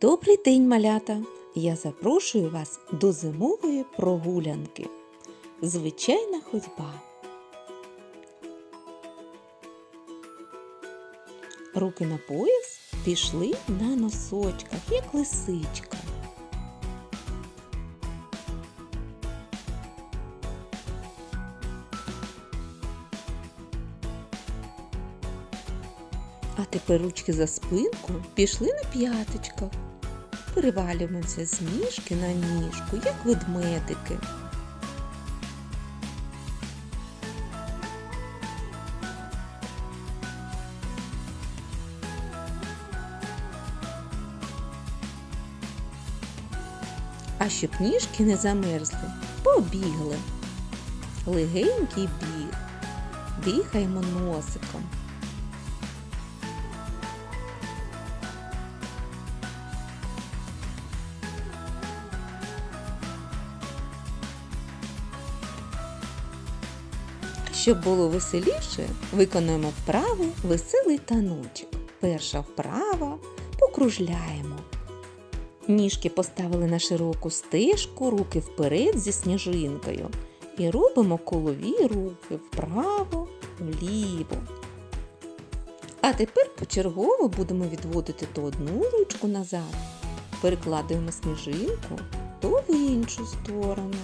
Добрий день, малята! Я запрошую вас до зимової прогулянки. Звичайна ходьба. Руки на пояс пішли на носочках, як лисичка. А тепер ручки за спинку пішли на п'яточках. Перевалюємося з ніжки на ніжку, як ведмедики. А щоб ніжки не замерзли, побігли. Легенький біг. Дихаємо носиком. Щоб було веселіше, виконуємо вправу веселий таночок. Перша вправа покружляємо. Ніжки поставили на широку стежку, руки вперед зі сніжинкою. І робимо колові рухи вправо, вліво. А тепер почергово будемо відводити то одну ручку назад, перекладаємо сніжинку, то в іншу сторону.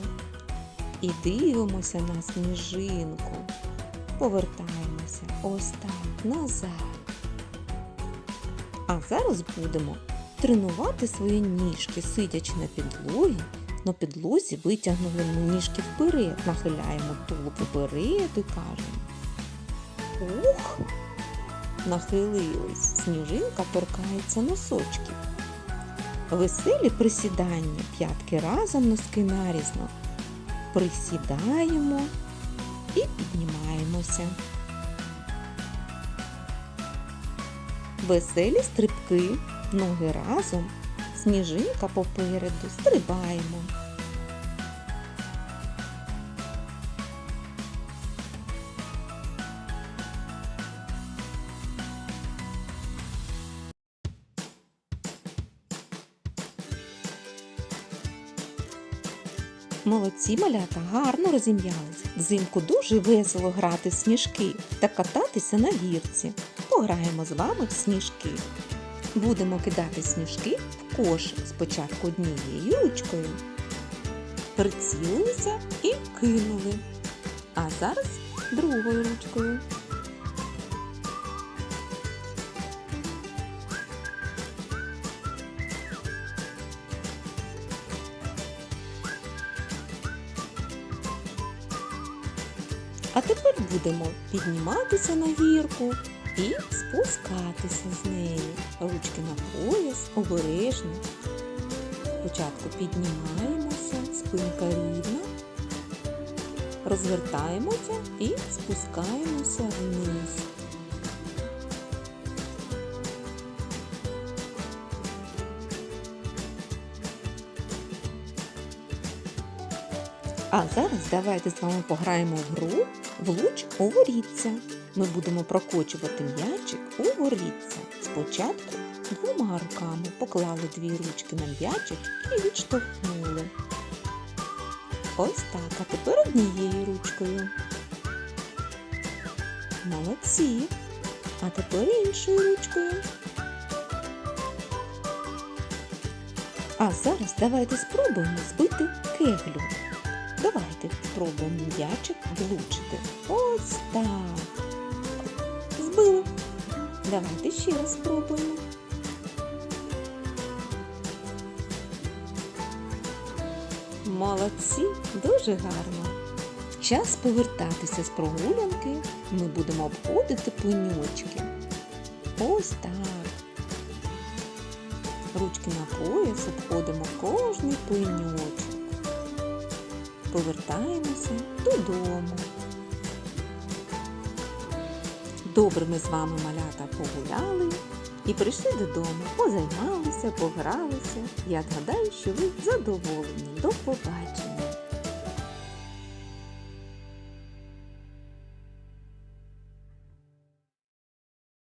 І дивимося на сніжинку. Повертаємося ось так назад. А зараз будемо тренувати свої ніжки, сидячи на підлогі. На підлозі витягнули ніжки вперед, нахиляємо тулуб вперед і кажемо. Ух! Нахилились, сніжинка торкається носочків. Веселі присідання, п'ятки разом носки нарізно присідаємо і піднімаємося. Веселі стрибки, ноги разом, сніжинка попереду, стрибаємо. Молодці малята гарно розім'ялись. Взимку дуже весело грати в сніжки та кататися на гірці. Пограємо з вами в сніжки. Будемо кидати сніжки в кошик спочатку однією ручкою. Прицілилися і кинули. А зараз другою ручкою. А тепер будемо підніматися на гірку і спускатися з неї. Ручки на пояс, обережно. Спочатку піднімаємося, спинка рівна, розвертаємося і спускаємося вниз. А зараз давайте з вами пограємо в гру влуч у воріться. Ми будемо прокочувати м'ячик у воріться. Спочатку двома руками поклали дві ручки на м'ячик і відштовхнули. Ось так, а тепер однією ручкою. Молодці. А тепер іншою ручкою. А зараз давайте спробуємо збити кеглю. Давайте спробуємо м'ячик влучити. Ось так. Збили. Давайте ще раз спробуємо. Молодці, дуже гарно. Час повертатися з прогулянки. Ми будемо обходити пеньочки. Ось так. Ручки на пояс обходимо кожний пеньочок повертаємося додому. Добре ми з вами малята погуляли і прийшли додому, позаймалися, погралися. Я гадаю, що ви задоволені. До побачення!